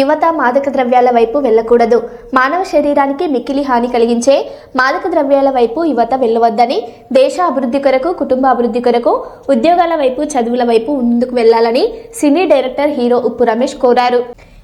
యువత మాదక ద్రవ్యాల వైపు వెళ్ళకూడదు. మానవ శరీరానికి మిక్కిలి హాని కలిగించే మాదక ద్రవ్యాల వైపు యువత వెళ్ళవద్దని దేశ అభివృద్ధి కొరకు కుటుంబ అభివృద్ధి కొరకు ఉద్యోగాల వైపు చదువుల వైపు ముందుకు వెళ్ళాలని సినీ డైరెక్టర్ హీరో ఉప్పు రమేష్ కోరారు.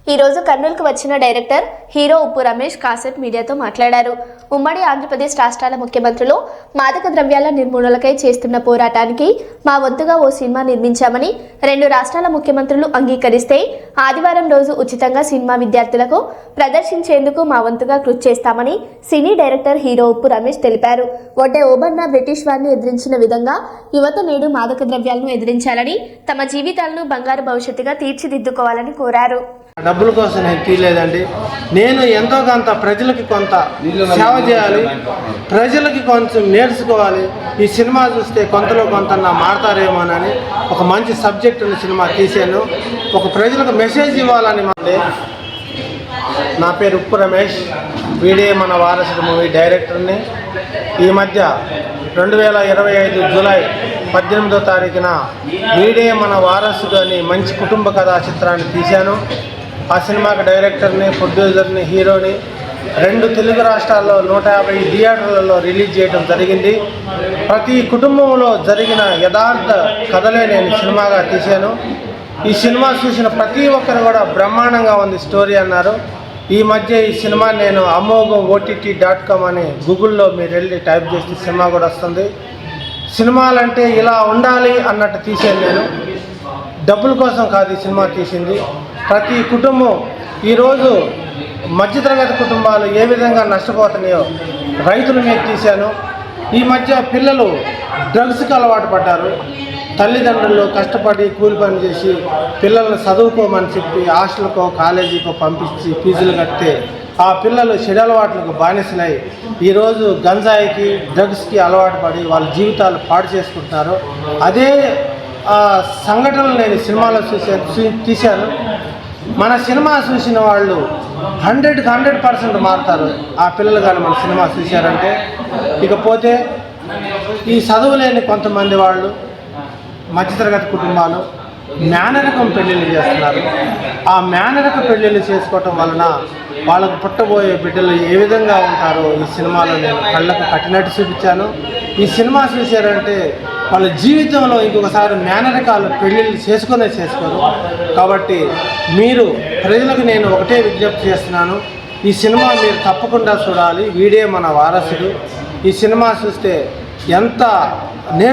ఈరోజు కర్నూలుకు వచ్చిన డైరెక్టర్ హీరో ఉప్పు రమేష్ కాసెట్ మీడియాతో మాట్లాడారు. ఉమ్మడి ఆంధ్రప్రదేశ్ రాష్ట్రాల ముఖ్యమంత్రులు మాదక ద్రవ్యాల నిర్మూలనకై చేస్తున్న పోరాటానికి మా వంతుగా ఓ సినిమా నిర్మించామని రెండు రాష్ట్రాల ముఖ్యమంత్రులు అంగీకరిస్తే ఆదివారం రోజు ఉచితంగా సినిమా విద్యార్థులకు ప్రదర్శించేందుకు మా వంతుగా కృషి చేస్తామని సినీ డైరెక్టర్ హీరో ఉప్పు రమేష్ తెలిపారు. ఒడ్డే ఓబన్నా బ్రిటిష్ వారిని ఎదిరించిన విధంగా యువత నేడు మాదక ద్రవ్యాలను ఎదిరించాలని తమ జీవితాలను బంగారు భవిష్యత్తుగా తీర్చిదిద్దుకోవాలని కోరారు. డబ్బుల కోసం నేను తీయలేదండి నేను ఎంతో కొంత ప్రజలకి కొంత సేవ చేయాలి. ప్రజలకి కొంచెం నేర్చుకోవాలి. ఈ సినిమా చూస్తే కొంతలో కొంత నా మారతారేమోనని ఒక మంచి సబ్జెక్ట్ ఉన్న సినిమా తీశాను. ఒక ప్రజలకు మెసేజ్ ఇవ్వాలని మళ్ళీ నా పేరు ఉప్పు రమేష్. వీడే మన వారసుడు మూవీ డైరెక్టర్ని. ఈ మధ్య రెండు వేల ఇరవై ఐదు జూలై పద్దెనిమిదో తారీఖున వీడే మన వారసుడు అని మంచి కుటుంబ కథా చిత్రాన్ని తీశాను. ఆ సినిమాకి డైరెక్టర్ని ప్రొడ్యూసర్ని హీరోని రెండు తెలుగు రాష్ట్రాల్లో నూట యాభై థియేటర్లలో రిలీజ్ చేయడం జరిగింది. ప్రతి కుటుంబంలో జరిగిన యథార్థ కథలే నేను సినిమాగా తీశాను. ఈ సినిమా చూసిన ప్రతి ఒక్కరు కూడా బ్రహ్మాండంగా ఉంది స్టోరీ అన్నారు. ఈ మధ్య ఈ సినిమా నేను అమోఘం ఓటీటీ డాట్ కామ్ అని గూగుల్లో మీరు వెళ్ళి టైప్ చేసి సినిమా కూడా వస్తుంది. సినిమాలంటే ఇలా ఉండాలి అన్నట్టు తీసాను నేను. డబ్బుల కోసం కాదు ఈ సినిమా తీసింది. ప్రతి కుటుంబం ఈరోజు మధ్యతరగతి కుటుంబాలు ఏ విధంగా నష్టపోతున్నాయో రైతుల మీద తీశాను. ఈ మధ్య పిల్లలు డ్రగ్స్కి అలవాటు పడ్డారు. తల్లిదండ్రులు కష్టపడి కూలి పని చేసి పిల్లల్ని చదువుకోమని చెప్పి హాస్టల్కో కాలేజీకో పంపించి ఫీజులు కడితే ఆ పిల్లలు చెడలవాట్లకు బానిసలై ఈరోజు గంజాయికి డ్రగ్స్కి అలవాటు పడి వాళ్ళ జీవితాలు పాడు చేసుకుంటున్నారు. అదే సంఘటనలు నేను సినిమాలో చూసే తీశాను. మన సినిమా చూసిన వాళ్ళు హండ్రెడ్కి హండ్రెడ్ పర్సెంట్ మారుతారు. ఆ పిల్లలు కానీ మన సినిమా చూశారంటే. ఇకపోతే ఈ చదువు లేని కొంతమంది వాళ్ళు మధ్యతరగతి కుటుంబాలు మేనరకం పెళ్ళిళ్ళు చేస్తున్నారు. ఆ మేనరక పెళ్ళిళ్ళు చేసుకోవటం వలన వాళ్ళకు పుట్టబోయే బిడ్డలు ఏ విధంగా ఉంటారో ఈ సినిమాలో నేను కళ్ళకు కట్టినట్టు చూపించాను. ఈ సినిమా చూశారంటే వాళ్ళ జీవితంలో ఇంకొకసారి మేనరికాలు పెళ్ళిళ్ళు చేసుకునే చేసుకోరు. కాబట్టి మీరు ప్రజలకు నేను ఒకటే విజ్ఞప్తి చేస్తున్నాను. ఈ సినిమా మీరు తప్పకుండా చూడాలి. వీడే మన వారసుడు. ఈ సినిమా చూస్తే ఎంత నేర్